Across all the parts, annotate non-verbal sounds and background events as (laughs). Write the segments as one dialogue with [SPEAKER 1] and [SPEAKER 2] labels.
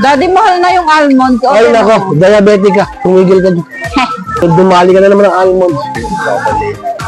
[SPEAKER 1] Daddy,
[SPEAKER 2] mahal na yung almond.
[SPEAKER 3] Ay nako, diabetic ka. Tumigil ka dyan. (laughs) Dumali ka na naman ng almond.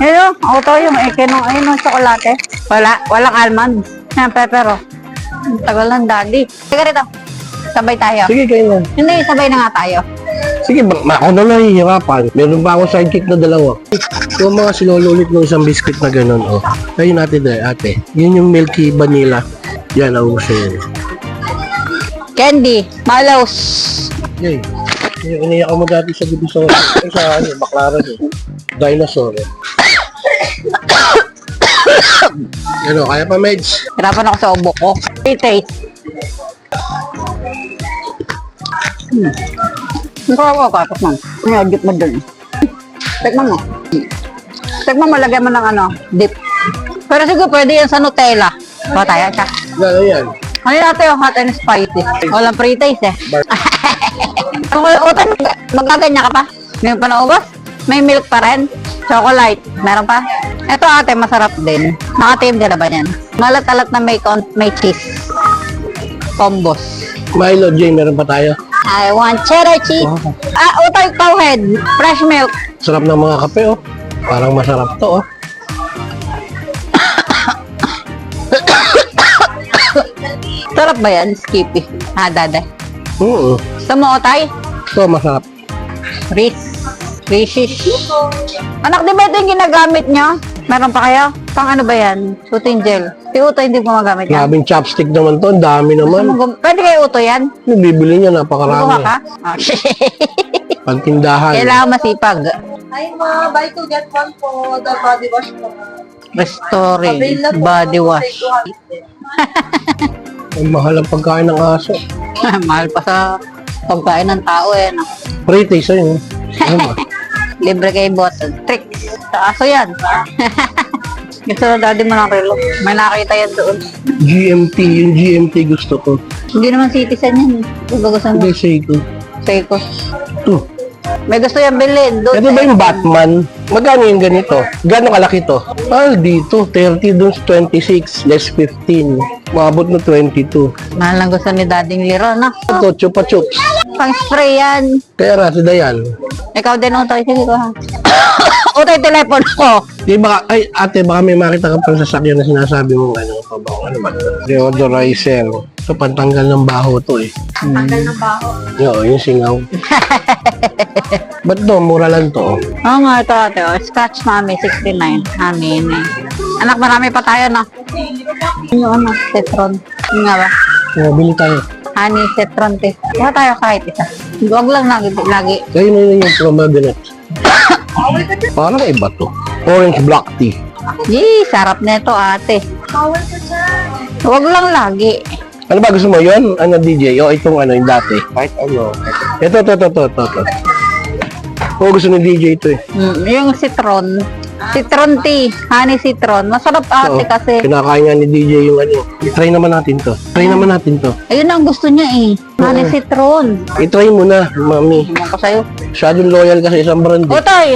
[SPEAKER 2] Hello, ako to yung eke nung ayun ng tsokolate. Wala, walang almond. Yan, pepper oh. Ang Tagal ng daddy. Sige rito. Sabay tayo.
[SPEAKER 3] Sige kayo na.
[SPEAKER 2] Hindi, sabay na nga tayo.
[SPEAKER 3] Sige, ba- ma- ako na nahihirapan. Meron pa ako sidekick na dalawa. Yung mga sinululit ng isang biscuit na ganun, oh. Ayun natin ate. Yun yung milky vanilla. Yan, naubos na yun.
[SPEAKER 2] Candy, Malos.
[SPEAKER 3] Yay. Yung iniyak mo dati sa division. Ay, sa ano, baklaran eh. Dinosaur. eh. ano, kaya pa, Meds?
[SPEAKER 2] Hirapan ako sa ubo ko. Taste. Hmm. Ang sarap ako kapos man. May dip mo dun. Tikman mo. Tikman mo, lagyan mo ng ano, dip. Pero siguro pwede yan sa Nutella. O tayo, siya.
[SPEAKER 3] Ano yan?
[SPEAKER 2] Ano yung hot and spicy? Walang pre-taste eh. (laughs) Kung utan, magaganyan ka pa? Ngayon pa naubos? May milk pa rin? Chocolate? Meron pa? Ito ate, masarap din. Nakatim ka na ba yan? Malat-alat na may, con- may cheese. Combos.
[SPEAKER 3] Milo, J, meron pa tayo.
[SPEAKER 2] I want cheddar cheese. Ah, utay cowhead. Fresh milk.
[SPEAKER 3] Sarap ng mga kape, oh. Parang masarap to, oh.
[SPEAKER 2] Sarap ba yan? Skippy. Ah, dada.
[SPEAKER 3] Oo.
[SPEAKER 2] Gusto mo utay?
[SPEAKER 3] Ito, masarap.
[SPEAKER 2] Riz. Rishish. Anak, di ba ito yung ginagamit niyo? Meron pa kayo? Pang ano ba yan? Puting gel. Si Uto hindi gumagamit yan.
[SPEAKER 3] Grabing chopstick naman to. Ang dami naman.
[SPEAKER 2] gum- Pwede kayo Uto yan?
[SPEAKER 3] Yung bibili niya,
[SPEAKER 2] Kuha
[SPEAKER 3] napakarami.
[SPEAKER 2] ka? Ah, (laughs)
[SPEAKER 3] Pagtindahan.
[SPEAKER 2] Kailangan masipag.
[SPEAKER 4] Ay ma, buy to get one po, the body wash po.
[SPEAKER 2] Restoring
[SPEAKER 4] Available
[SPEAKER 2] body
[SPEAKER 4] po,
[SPEAKER 2] wash.
[SPEAKER 4] say (laughs) 200.
[SPEAKER 3] Ang mahal ang pagkain ng aso. (laughs)
[SPEAKER 2] Mahal pa sa pagkain ng tao eh. No?
[SPEAKER 3] Yun. Ano ba? (laughs)
[SPEAKER 2] Libre kay bottle. Tricks. Sa aso yan. (laughs) Gusto na daddy mo ng relo. May nakita yan doon.
[SPEAKER 3] GMT, yung GMT gusto ko.
[SPEAKER 2] Hindi naman citizen yan. eh. Iba gusto mo.
[SPEAKER 3] Hindi, Seiko.
[SPEAKER 2] Seiko.
[SPEAKER 3] Ito.
[SPEAKER 2] May gusto yan bilhin. Doon
[SPEAKER 3] Ito ba yung. Batman? Magkano yung ganito? Gano'ng kalaki to? Ah, dito. 30 dun sa 26. Less 15. Maabot na 22.
[SPEAKER 2] Mahal lang gusto ni dating liro, no?
[SPEAKER 3] Ito, chupa chups.
[SPEAKER 2] Pang spray yan.
[SPEAKER 3] Nga, si Dayan.
[SPEAKER 2] Ikaw din, Utoy. Sige ko, ha? (coughs) Utoy, telepono ko.
[SPEAKER 3] Di baka, ay ate, baka may makita ka pang sasakyan na sinasabi mong ano, pabango, ano ba? Deodorizer. So, pantanggal ng baho to eh.
[SPEAKER 4] Tanggal ng baho.
[SPEAKER 3] Yo, yung singaw. (laughs) Ba't to? Mura lang to.
[SPEAKER 2] Oo nga, ito, ate. Oh. Scratch Mami, 69. Amin, eh. Anak, marami pa tayo, no? Yung ano, Cetron. Yung nga ba?
[SPEAKER 3] Oh, bili tayo.
[SPEAKER 2] Honey, Cetron, te. Kuha tayo kahit isa. Huwag lang lagi, lagi.
[SPEAKER 3] Kaya yun yung pomegranate. Parang iba to. Orange black tea.
[SPEAKER 2] Yee, sarap nito, ate.
[SPEAKER 4] Bawal ka dyan.
[SPEAKER 2] Huwag lang lagi.
[SPEAKER 3] Ano ba gusto mo yun? Ano DJ? O itong ano yung dati? Kahit ano. Ito, ito, ito, ito, ito. ito. Oo, gusto ni DJ ito eh.
[SPEAKER 2] Mm, yung citron. Citron tea. Honey citron. Masarap ate
[SPEAKER 3] Oo.
[SPEAKER 2] kasi.
[SPEAKER 3] Kinakain nga ni DJ yung ano. I-try naman natin to. Try naman natin to.
[SPEAKER 2] Ayun ang gusto niya eh. Honey citron.
[SPEAKER 3] I-try mo na, mami.
[SPEAKER 2] Ewan ko sa'yo.
[SPEAKER 3] Masyadong loyal ka sa isang brand. eh.
[SPEAKER 2] Utoy!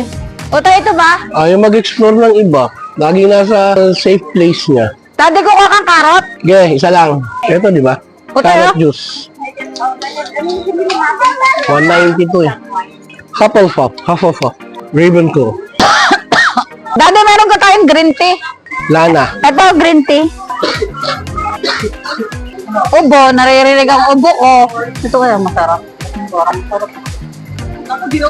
[SPEAKER 2] Utoy, ito ba?
[SPEAKER 3] Ayaw mag-explore ng iba. Lagi nasa safe place niya.
[SPEAKER 2] Daddy ko ka kang karot.
[SPEAKER 3] Okay, isa lang. Ito, di ba?
[SPEAKER 2] Puti,
[SPEAKER 3] Carrot
[SPEAKER 2] oh.
[SPEAKER 3] juice. 192 eh. Hufflepuff, Hufflepuff. Ravenclaw.
[SPEAKER 2] Daddy, meron ka tayong green tea.
[SPEAKER 3] Lana.
[SPEAKER 2] Ito, green tea. Ubo, naririnig ang ubo ko. Ito kaya masarap.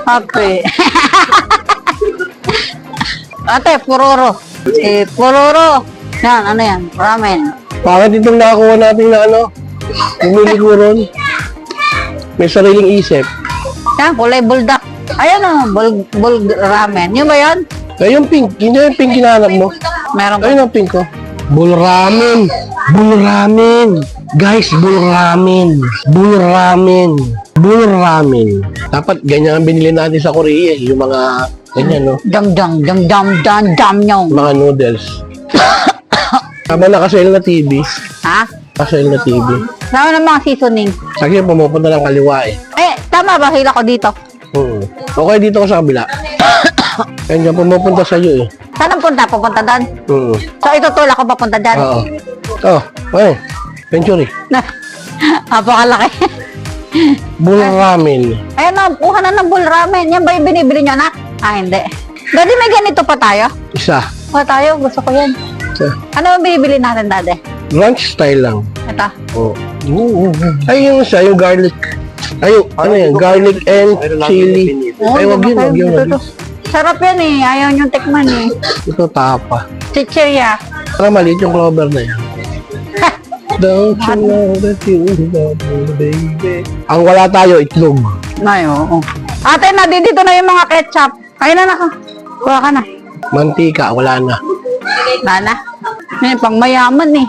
[SPEAKER 2] Happy. (laughs) Ate, puroro. Si puroro. Yan, ano yan? Ramen.
[SPEAKER 3] Bakit itong nakakuha natin na ano? Pumili ko ron. May sariling isip.
[SPEAKER 2] Yan, kulay buldak. Ayan o, bul, bul ramen. Yun ba yun?
[SPEAKER 3] Kaya yung pink, yun yung pink hinahanap mo.
[SPEAKER 2] Meron pa.
[SPEAKER 3] Ayun ang pink ko. Bull ramen. Bull ramen. Guys, bull ramen. Bull ramen. Bull ramen. Dapat ganyan ang binili natin sa Korea. eh. Yung mga, ganyan no.
[SPEAKER 2] Dam dam dam dam dam dam nyong.
[SPEAKER 3] Mga noodles. (coughs) Tama nakasale na TV.
[SPEAKER 2] Ha?
[SPEAKER 3] Nakasale na TV.
[SPEAKER 2] Sama ng mga seasoning.
[SPEAKER 3] Sige, pumupunta ng kaliwa eh.
[SPEAKER 2] Eh, tama ba? Hila ko dito.
[SPEAKER 3] Oo. Okay, dito ko sa kabila. Ayun dyan, pumupunta sa iyo eh.
[SPEAKER 2] Saan ang punta? Pupunta doon?
[SPEAKER 3] Oo.
[SPEAKER 2] So, itutulak ko papunta dyan?
[SPEAKER 3] Oo. Oh, ayun. Century.
[SPEAKER 2] Na, (laughs) napakalaki.
[SPEAKER 3] Bull ramen.
[SPEAKER 2] Ayun na, kuha na ng bull ramen. Yan ba yung binibili nyo na? Ah, hindi. Daddy, may ganito pa tayo?
[SPEAKER 3] Isa.
[SPEAKER 2] Pa tayo, gusto ko yan.
[SPEAKER 3] Isa.
[SPEAKER 2] Ano ang binibili natin, daddy?
[SPEAKER 3] Ranch style lang.
[SPEAKER 2] Ito.
[SPEAKER 3] Oo. Ay, yung isa, yung garlic. Ay, yung, ano yan? Garlic and chili.
[SPEAKER 2] Oo,
[SPEAKER 3] Ay, wag yun, wag yun, wag yun.
[SPEAKER 2] Sarap yan eh. Ayaw nyo tikman eh.
[SPEAKER 3] Ito tapa.
[SPEAKER 2] Chichirya.
[SPEAKER 3] Para maliit yung clover na yan. (laughs) Don't you know that you love me, baby? Ang wala tayo, itlog.
[SPEAKER 2] Ay, oo. Ate, nandito na yung mga ketchup. Kaya na naka. Kuha ka na.
[SPEAKER 3] Mantika, wala na.
[SPEAKER 2] Wala na. Pang mayaman eh.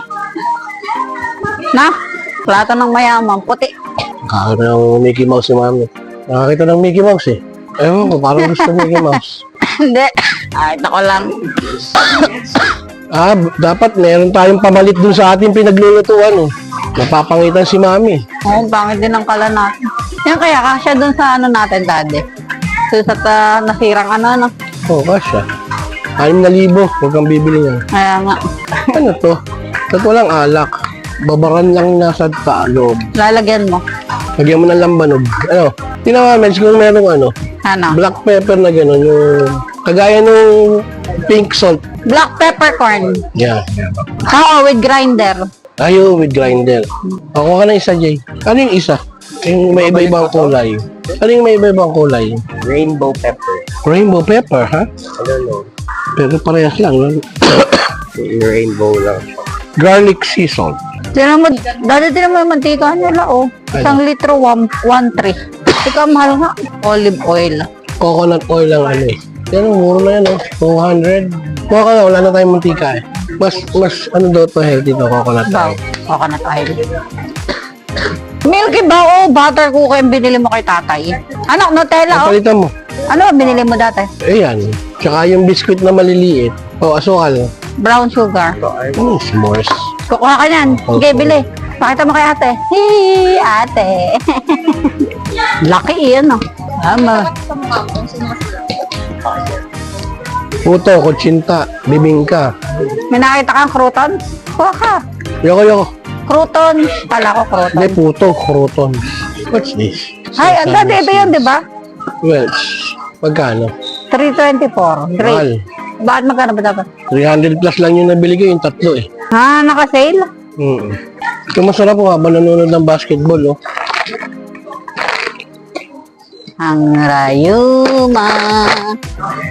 [SPEAKER 2] Na? Plato ng mayaman. Puti.
[SPEAKER 3] Nakakita ng Mickey Mouse si mami. Nakakita ng Mickey Mouse eh. Ewan ko, parang gusto Mickey Mouse. (laughs)
[SPEAKER 2] Hindi. Ay, ako lang.
[SPEAKER 3] Ah, dapat meron tayong pamalit dun sa ating pinaglulutuan eh. Napapangitan si mami.
[SPEAKER 2] Oo, pangit din ang kala natin. Yan kaya, kasya dun sa ano natin, daddy. So, sa ta, nasirang ano, ano.
[SPEAKER 3] Oh, kasya. 6,000. Huwag kang bibili niyan.
[SPEAKER 2] Kaya nga,
[SPEAKER 3] Ano to? Ba't walang alak? Babaran lang nasa ta loob.
[SPEAKER 2] lalagyan mo.
[SPEAKER 3] Lagyan mo ng lambanog. Ano? Tinawa, men, siguro merong ano,
[SPEAKER 2] Ano?
[SPEAKER 3] black pepper na gano'n, yung kagaya nung pink salt.
[SPEAKER 2] Black peppercorn.
[SPEAKER 3] Yeah.
[SPEAKER 2] Oo, with grinder.
[SPEAKER 3] Ayo, with grinder. Ako ka na isa, Jay. Ano yung isa? Yung may iba-ibang kulay. Ano yung may iba-ibang kulay?
[SPEAKER 5] Rainbow pepper.
[SPEAKER 3] Rainbow pepper, ha?
[SPEAKER 5] I don't know.
[SPEAKER 3] Pero parehas lang. no?
[SPEAKER 5] Rainbow lang siya.
[SPEAKER 3] Garlic sea salt.
[SPEAKER 2] Tinan mo, dati tinan mo yung mantika nila, oh. Isang litro, one, one three. Ika, mahal nga. Olive oil.
[SPEAKER 3] Coconut oil lang ano eh. Yan, muro na yan, oh. 200. Kuha ka na, wala na tayong mantika eh. Mas, mas, ano daw to healthy to, coconut
[SPEAKER 2] Baw.
[SPEAKER 3] oil.
[SPEAKER 2] Coconut oil. Milky ba? Oh, butter cookie yung binili mo kay tatay. Ano, Nutella, oh.
[SPEAKER 3] Mo.
[SPEAKER 2] Ano ang binili mo dati?
[SPEAKER 3] Ayan. Tsaka yung biscuit na maliliit. Oh, asukal.
[SPEAKER 2] Brown sugar.
[SPEAKER 3] Mm, s'mores.
[SPEAKER 2] Kukuha ka niyan. Sige, bili. Pakita mo kay ate. Hee, ate. (laughs) Laki iyan, oh. Tama.
[SPEAKER 3] Puto, kutsinta, bibingka.
[SPEAKER 2] May nakita kang croutons? Kuha ka.
[SPEAKER 3] Yoko, yoko.
[SPEAKER 2] Croutons. Kala ko
[SPEAKER 3] Hindi,
[SPEAKER 2] croutons.
[SPEAKER 3] puto, croton. What's this?
[SPEAKER 2] Ay, ang dati ito yun, di ba?
[SPEAKER 3] Well, shh, magkano?
[SPEAKER 2] 324. Great.
[SPEAKER 3] Mahal.
[SPEAKER 2] Bakit magkano ba dapat?
[SPEAKER 3] 300 plus lang yung nabili ko, yung tatlo eh.
[SPEAKER 2] Ha, naka-sale?
[SPEAKER 3] Mm Ito masarap po habang nanonood ng basketball, oh.
[SPEAKER 2] Ang rayuma.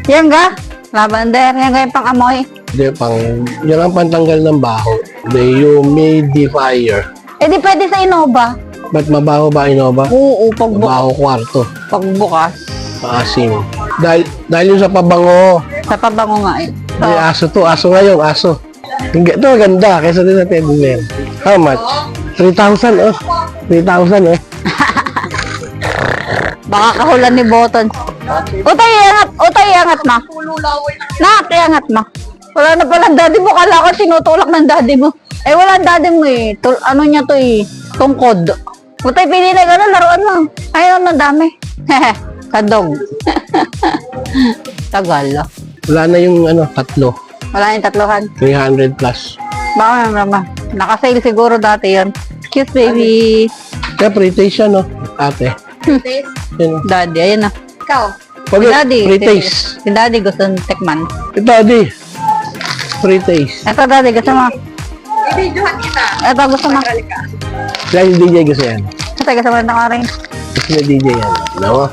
[SPEAKER 2] Yan ga? Lavender. Yan ga yung pang-amoy.
[SPEAKER 3] Hindi, pang, yan ang pantanggal ng baho. The humidifier.
[SPEAKER 2] Eh di pwede sa Innova.
[SPEAKER 3] Ba't mabaho ba, Innova?
[SPEAKER 2] Oo, pagbukas.
[SPEAKER 3] Mabaho kwarto.
[SPEAKER 2] Pagbukas.
[SPEAKER 3] Maasim. Dahil, dahil yung sa pabango,
[SPEAKER 2] Sa pabango nga eh. So,
[SPEAKER 3] May aso to, aso ngayon, aso. Ito maganda, kaysa din sa teddy bear. How much? 3,000, oh. 3,000, oh.
[SPEAKER 2] baka kahulan ni Boton. Utay, iangat. Utay, iangat ma. Nak, iangat ma. Wala na pala ang daddy mo. Kala ko tinutulak ng daddy mo. Eh, wala ang daddy mo eh. Tul ano niya to eh. Tungkod. Utay, pili na gano'n. Laruan mo. Ayaw na dami. (laughs) Kadog. (laughs) Tagal. ah.
[SPEAKER 3] Wala na yung, ano, tatlo.
[SPEAKER 2] Wala yung tatlohan.
[SPEAKER 3] 300 plus.
[SPEAKER 2] Baka naman. Naka-sale siguro dati yan. Cute baby.
[SPEAKER 3] Kaya pre-taste siya, no? Ate. Yan.
[SPEAKER 2] Daddy, ayun na. Ikaw.
[SPEAKER 3] Pag
[SPEAKER 2] Si daddy.
[SPEAKER 3] pre-taste.
[SPEAKER 2] Si daddy gusto ng tikman.
[SPEAKER 3] Ito, adi. Pre-taste.
[SPEAKER 2] Ito daddy, gusto mo.
[SPEAKER 4] Ibidyohan kita.
[SPEAKER 2] Ito gusto mo.
[SPEAKER 3] Kaya yung DJ gusto yan.
[SPEAKER 2] Ito gusto mo ng orange.
[SPEAKER 3] Gusto na DJ yan. Ano?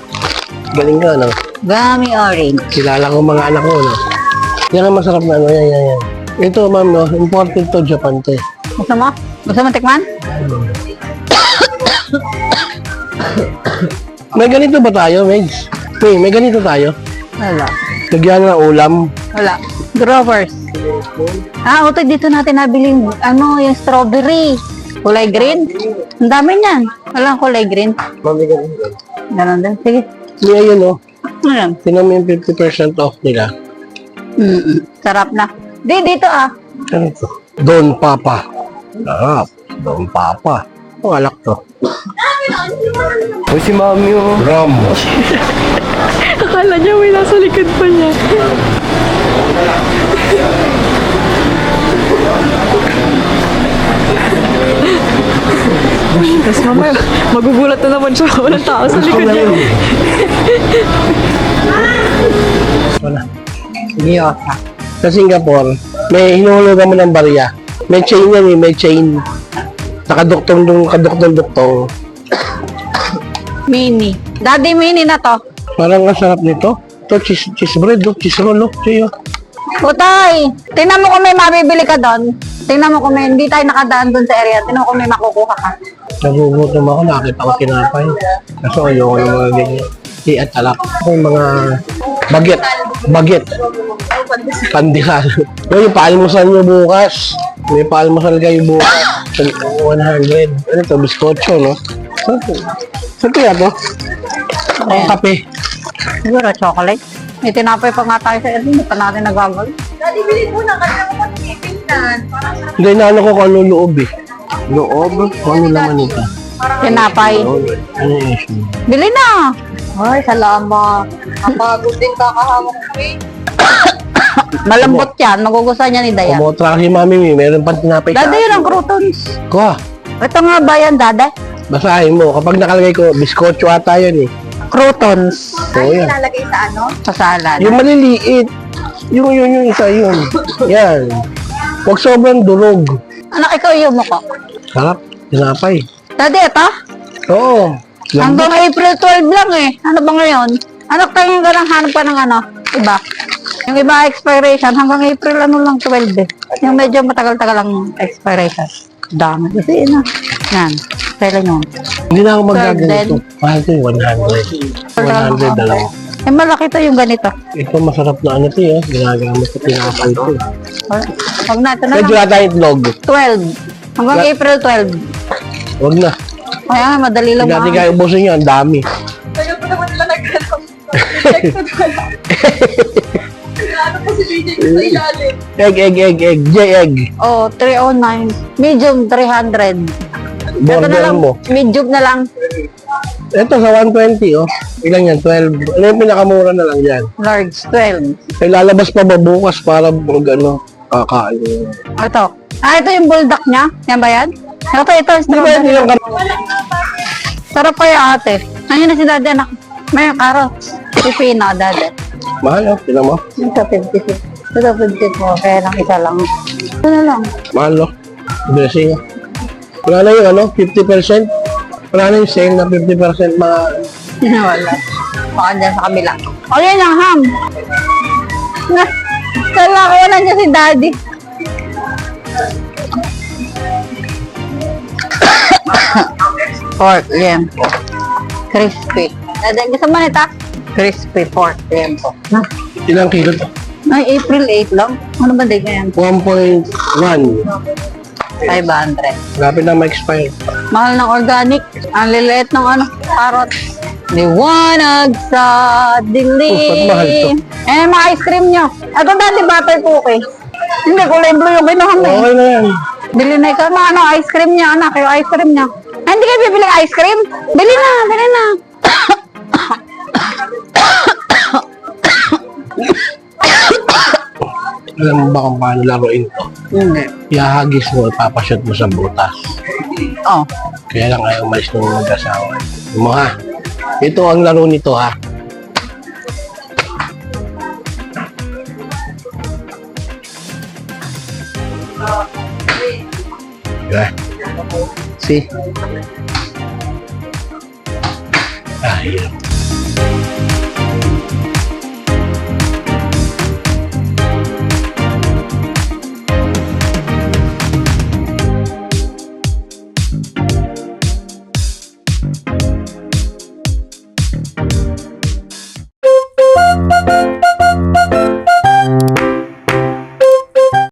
[SPEAKER 3] Galing ka, no?
[SPEAKER 2] Gummy orange.
[SPEAKER 3] Kilala ko mga anak ko, no? Yan ang masarap na, ano? Yan, yan, yan. Ito, ma'am, no? Imported to Japan, to.
[SPEAKER 2] Gusto mo? Gusto mo tikman?
[SPEAKER 3] May ganito ba tayo, Megs? Hey, may ganito tayo.
[SPEAKER 2] Wala.
[SPEAKER 3] Lagyan ng ulam.
[SPEAKER 2] Wala. Grovers. Ah, utoy dito natin nabili yung, ano, yung strawberry. Kulay green. Ang dami niyan. Walang kulay green.
[SPEAKER 3] Mami, ganito.
[SPEAKER 2] Ganon din. Sige.
[SPEAKER 3] May ayun, no?
[SPEAKER 2] Ayan.
[SPEAKER 3] Tinan mo yung 50% off nila.
[SPEAKER 2] Mm Sarap na. Di, dito ah.
[SPEAKER 3] Ano to? Don Papa. Sarap. Don Papa. Ang alak to.
[SPEAKER 5] Uy, si Mami oh.
[SPEAKER 3] Ramos.
[SPEAKER 1] Kala niya may nasa likod pa niya. Tapos mamaya, magugulat na naman siya. Walang tao sa likod niya.
[SPEAKER 3] Wala.
[SPEAKER 2] Seryosa.
[SPEAKER 3] Sa Singapore, may hinuhulugan mo ng barya. May chain yan eh, may chain. Nakaduktong dung kaduktong duktong.
[SPEAKER 2] Mini. Daddy, mini na to.
[SPEAKER 3] Parang ang sarap nito. Ito, cheese, cheese bread, oh, cheese roll, oh. Siyo.
[SPEAKER 2] Utay, tingnan mo kung may mabibili ka doon. Tingnan mo kung may, hindi tayo nakadaan doon sa area. Tingnan mo kung may makukuha ka.
[SPEAKER 3] Nagugutom ako, nakita ko tinapay. Kaso ayoko ng mga ganyan. Di at alak. Yung mga baget. Baget. Pandesal. O yung paalmusal nyo bukas. May paalmusal kayo bukas. 100. Ano to? Biskotso, no? Saan? Saan kaya to? Ang kape.
[SPEAKER 2] Siguro chocolate. May tinapay pa nga tayo sa area. Hindi pa natin nagagawin.
[SPEAKER 4] Daddy, bilhin mo na kasi ako sarap.
[SPEAKER 3] Hindi na ano ko kung ano loob eh. Loob? Kung ano naman ito?
[SPEAKER 2] Tinapay.
[SPEAKER 3] Ano yung issue?
[SPEAKER 2] Bili na.
[SPEAKER 4] Ay, salamat. Napagod din kakahawak ko eh.
[SPEAKER 2] Malambot yan. Magugustuhan niya ni Dayan.
[SPEAKER 3] Kumotra si Mami Mi, meron pang tinapay
[SPEAKER 2] Dada yun ang croutons.
[SPEAKER 3] Kuha.
[SPEAKER 2] Ito nga ba yan, Dada?
[SPEAKER 3] Basahin mo. Kapag nakalagay ko, biskotso ata yun eh.
[SPEAKER 2] Croutons.
[SPEAKER 3] Oo yan.
[SPEAKER 4] Ilalagay sa ano?
[SPEAKER 2] Sa salad.
[SPEAKER 3] Yung maliliit. Yung yun yung isa yun. Yan. Huwag sobrang durog.
[SPEAKER 2] Anak, ikaw yung mo ko.
[SPEAKER 3] Sarap. Tinapay.
[SPEAKER 2] Dada, ito?
[SPEAKER 3] Oo.
[SPEAKER 2] Hanggang April 12 lang eh. Ano ba ngayon? Anak, tayo ka nang hanap pa ng ano? Iba. Yung iba expiration, hanggang April ano lang 12 eh. Yung medyo matagal-tagal lang expiration. Dami. Kasi ina. Yan. Kailan yun?
[SPEAKER 3] Hindi na ako magaganito. Mahal ko yung 100. 100 na lang.
[SPEAKER 2] Eh, malaki to yung ganito.
[SPEAKER 3] Ito masarap na ano to eh. Ginagamit ko tinapay ko.
[SPEAKER 2] Huwag na, ito na
[SPEAKER 3] Medyo
[SPEAKER 2] lang.
[SPEAKER 3] na tayo itlog.
[SPEAKER 2] 12. Hanggang. April 12.
[SPEAKER 3] Huwag na.
[SPEAKER 2] Kaya nga, madali lang
[SPEAKER 3] Hindi natin kaya ubusin yun. Ang dami.
[SPEAKER 4] Kaya pa naman nila nagkalaw. Rejected wala. Ano pa si BJ ko sa ilalim?
[SPEAKER 3] Egg, egg, egg, egg. J-egg.
[SPEAKER 2] Oh, 309. Medium, 300. Ito na
[SPEAKER 3] Border
[SPEAKER 2] lang.
[SPEAKER 3] mo.
[SPEAKER 2] Medium na lang.
[SPEAKER 3] Ito sa 120 oh. Ilan yan? 12. Ano yung pinakamura na lang yan?
[SPEAKER 2] Large, 12.
[SPEAKER 3] Ay lalabas pa ba bukas para mag ano, kakain.
[SPEAKER 2] Ito. Ah, ito yung bulldog niya. Yan ba yan? Ito, ito.
[SPEAKER 3] Di ba
[SPEAKER 2] Strawberry.
[SPEAKER 3] hindi lang
[SPEAKER 2] Sarap kaya ate. Ayun na si daddy anak. May carrots. Pipino, daddy.
[SPEAKER 3] Mahal oh, tinan mo.
[SPEAKER 2] Ito, 56. Ito, 54. Kaya lang isa lang. Ito na lang.
[SPEAKER 3] Mahal oh. Blessing. Wala na yung ano, 50%. Wala na yung sale na 50% mga... (laughs)
[SPEAKER 2] Wala. Baka dyan sa kabila. O yan ang ham. Na, kala ko wala dyan si daddy. (coughs) pork lempo. Crispy. Daddy, gusto mo nita? Crispy pork lempo. Na,
[SPEAKER 3] Ilang kilo to?
[SPEAKER 2] ay, April 8 lang. Ano ba date ngayon?
[SPEAKER 3] 1.1.
[SPEAKER 2] 500.
[SPEAKER 3] Lapit na ma-expire.
[SPEAKER 2] Mahal ng organic. Ang liliit ng ano, carrot. Liwanag sa
[SPEAKER 3] Oh, ba't mahal to?
[SPEAKER 2] dilim. Eh, mga ice cream nyo. Ito dati butter cookie. Hindi, kulay blue yung kinuha mo eh.
[SPEAKER 3] Okay na yan.
[SPEAKER 2] Bili na ikaw ng ano, ice cream niya, anak. Yung ice cream niya. Ah, hindi kayo bibili ng ice cream? Bili na, bili na.
[SPEAKER 3] Alam mo ba kung paano laruin to?
[SPEAKER 2] Hindi.
[SPEAKER 3] Ihahagis mo, ipapashot mo sa butas.
[SPEAKER 2] Oh.
[SPEAKER 3] Kaya lang ayaw umalis ng mag-asawa. Mo ha. Ito ang laro nito ha. Diba? See? Ah, hirap.